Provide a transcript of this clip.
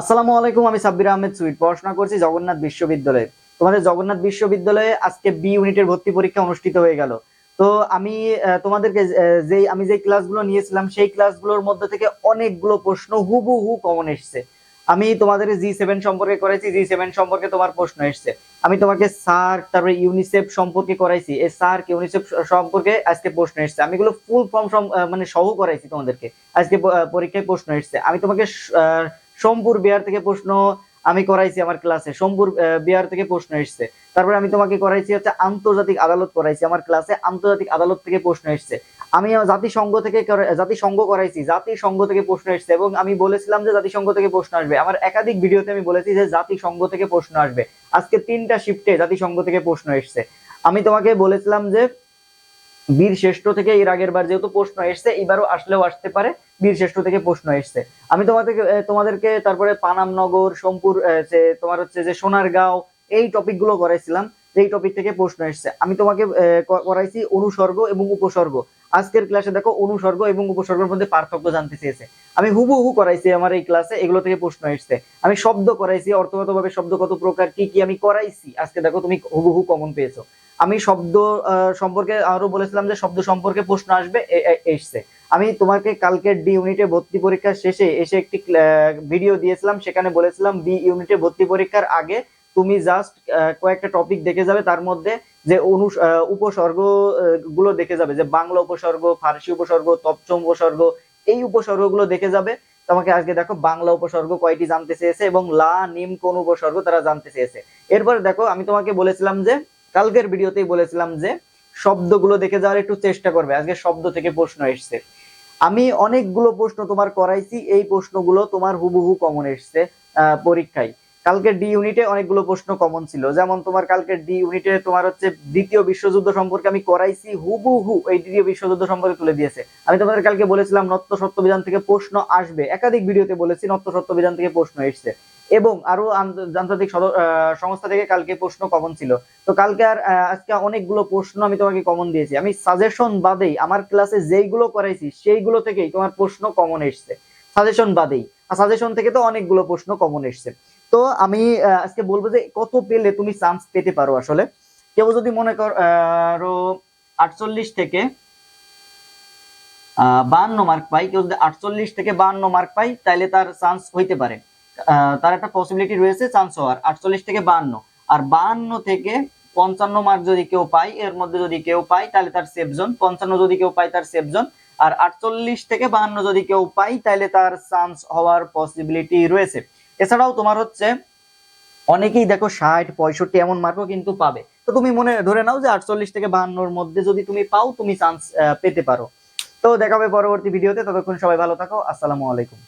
আসসালামু আলাইকুম, আমি সাব্বির আহমেদ সুইট। পড়াশোনা করছি জগন্নাথ বিশ্ববিদ্যালয়ে। তোমাদের জগন্নাথ বিশ্ববিদ্যালয়ে আজকে বি ইউনিটের ভর্তি পরীক্ষা অনুষ্ঠিত হয়ে গেল। তো আমি তোমাদেরকে যেই, আমি যে ক্লাসগুলো নিয়েছিলাম, সেই ক্লাসগুলোর মধ্যে থেকে অনেকগুলো প্রশ্ন হুবহু কমন এসছে। আমি তোমাদের জি সেভেন সম্পর্কে করাইছি জি সেভেন সম্পর্কে তোমার প্রশ্ন এসছে। আমি তোমাকে সার্ক তারপরে ইউনিসেফ সম্পর্কে করাইছি। এই সার্ক ইউনিসেফ সম্পর্কে আজকে প্রশ্ন এসছে। আমি এগুলো ফুল ফর্ম মানে সহ করাইছি তোমাদেরকে। আজকে পরীক্ষায় প্রশ্ন এসছে। আমি তোমাকে সোমপুর বিহার থেকে প্রশ্ন আমি করাইছি আমার ক্লাসে। সোমপুর বিহার থেকে প্রশ্ন এসছে। তারপরে আমি তোমাকে করাইছি হচ্ছে আন্তর্জাতিক আদালত করাইছি। আমার ক্লাসে আন্তর্জাতিক আদালত থেকে প্রশ্ন এসছে। আমি জাতিসংঘ থেকে জাতিসংঘ করাইছি। জাতিসংঘ থেকে প্রশ্ন এসছে এবং আমি বলেছিলাম যে জাতিসংঘ থেকে প্রশ্ন আসবে। আমার একাধিক ভিডিওতে আমি বলেছি যে জাতিসংঘ থেকে প্রশ্ন আসবে। আজকে তিনটা শিফটে জাতিসংঘ থেকে প্রশ্ন এসছে। আমি তোমাকে বলেছিলাম যে বীর শ্রেষ্ঠ থেকে এর আগের বার যেহেতু প্রশ্ন এসছে এবারও আসলেও আসতে পারে, বীর শ্রেষ্ঠ থেকে প্রশ্ন এসছে। আমি তোমাদেরকে তোমাদেরকে তারপরে পানামনগর সোমপুর তোমার হচ্ছে যে সোনারগাঁও, এই টপিকগুলো করাইছিলাম। এই টপিক থেকে প্রশ্ন এসছে আমি তোমাকে করাইছি অনুসর্গ এবং উপসর্গ। আজকের ক্লাসে দেখো অনুসর্গ এবং উপসর্গের মধ্যে পার্থক্য জানতে চেয়েছে। আমি হুবহু করাইছি আমার এই ক্লাসে এগুলো থেকে প্রশ্ন এসছে আমি শব্দ করাইছি, অর্থগতভাবে শব্দ কত প্রকার, কি কি আমি করাইছি? আজকে দেখো তুমি হুবহু কমন পেয়েছ। আমি শব্দ সম্পর্কে আরও বলেছিলাম যে শব্দ সম্পর্কে প্রশ্ন আসবে এসছে। আমি তোমাকে কালকের ডি ইউনিটে ভর্তি পরীক্ষার শেষে এসে একটি ভিডিও দিয়েছিলাম। সেখানে বলেছিলাম বি ইউনিটে ভর্তি পরীক্ষার আগে তুমি জাস্ট কয়েকটা টপিক দেখে যাবে, তার মধ্যে যে অনু উপসর্গগুলো দেখে যাবে, যে বাংলা উপসর্গ, ফার্সি উপসর্গ, তপচম উপসর্গ, এই উপসর্গগুলো দেখে যাবে। তোমাকে আজকে দেখো, বাংলা উপসর্গ কয়টি জানতে চেয়েছে এবং লা, নিম, কোন উপসর্গ তারা জানতে চেয়েছে। এরপরে দেখো, আমি তোমাকে বলেছিলাম যে, কালকের ভিডিওতেই বলেছিলাম যে, শব্দগুলো দেখে যাওয়ার একটু চেষ্টা করবে। আজকে শব্দ থেকে প্রশ্ন এসছে। আমি অনেকগুলো প্রশ্ন তোমার করাইছি, এই প্রশ্নগুলো তোমার হুবহু কমন এসছে পরীক্ষায়। কালকের ডি ইউনিটে অনেকগুলো প্রশ্ন কমন ছিল। যেমন তোমার কালকের ডি ইউনিটে তোমার হচ্ছে দ্বিতীয় বিশ্বযুদ্ধ সম্পর্কে আমি করাইছি, হুবহু এই দ্বিতীয় বিশ্বযুদ্ধ সম্পর্কে তুলে দিয়েছে। আমি তোমাদের কালকে বলেছিলাম নত্য সত্য বিধান থেকে প্রশ্ন আসবে। একাধিক ভিডিওতে বলেছি নত্য সত্য বিধান থেকে প্রশ্ন এসছে। এবং আরও আন্তর্জাতিক সংস্থা থেকে কালকে প্রশ্ন কমন ছিল। তো কালকে আর আজকে অনেকগুলো প্রশ্ন আমি তোমাকে কমন দিয়েছি। আমি সাজেশন বাদেই আমার ক্লাসে যেইগুলো করাইছি, সেইগুলো থেকেই তোমার প্রশ্ন কমন এসছে। সাজেশন বাদেই। সাজেশন থেকে তো অনেকগুলো প্রশ্ন কমন এসছে। তো আমি আজকে বলব যে কত পেলে তুমি চান্স পেতে পারো আসলে। কেউ যদি মনে কর আটচল্লিশ থেকে বাহান্ন মার্ক পাই কেউ যদি আটচল্লিশ থেকে বাহান্ন মার্ক পাই তাহলে তার চান্স হইতে পারে। তার একটা পসিবিলিটি রয়েছে চান্স হওয়ার, আটচল্লিশ থেকে বাহান্ন। আর বাহান্ন থেকে পঞ্চান্ন মার্ক যদি কেউ পায়, এর মধ্যে যদি কেউ পায় তাহলে তার সেফ জোন পঞ্চান্ন যদি কেউ পায়, তার সেফ জোন আর আটচল্লিশ থেকে বাহান্ন যদি কেউ পায় তাহলে তার চান্স হওয়ার পসিবিলিটি রয়েছে। এছাড়াও তোমার হচ্ছে অনেকেই দেখো ষাট, পঁয়ষট্টি এমন মার্কও কিন্তু পাবে। তো তুমি মনে, ধরে নাও যে আটচল্লিশ থেকে বাহান্নর মধ্যে যদি তুমি পাও, তুমি চান্স পেতে পারো। তো দেখাবে পরবর্তী ভিডিওতে, ততক্ষণ সবাই ভালো থাকো, আসসালামু আলাইকুম।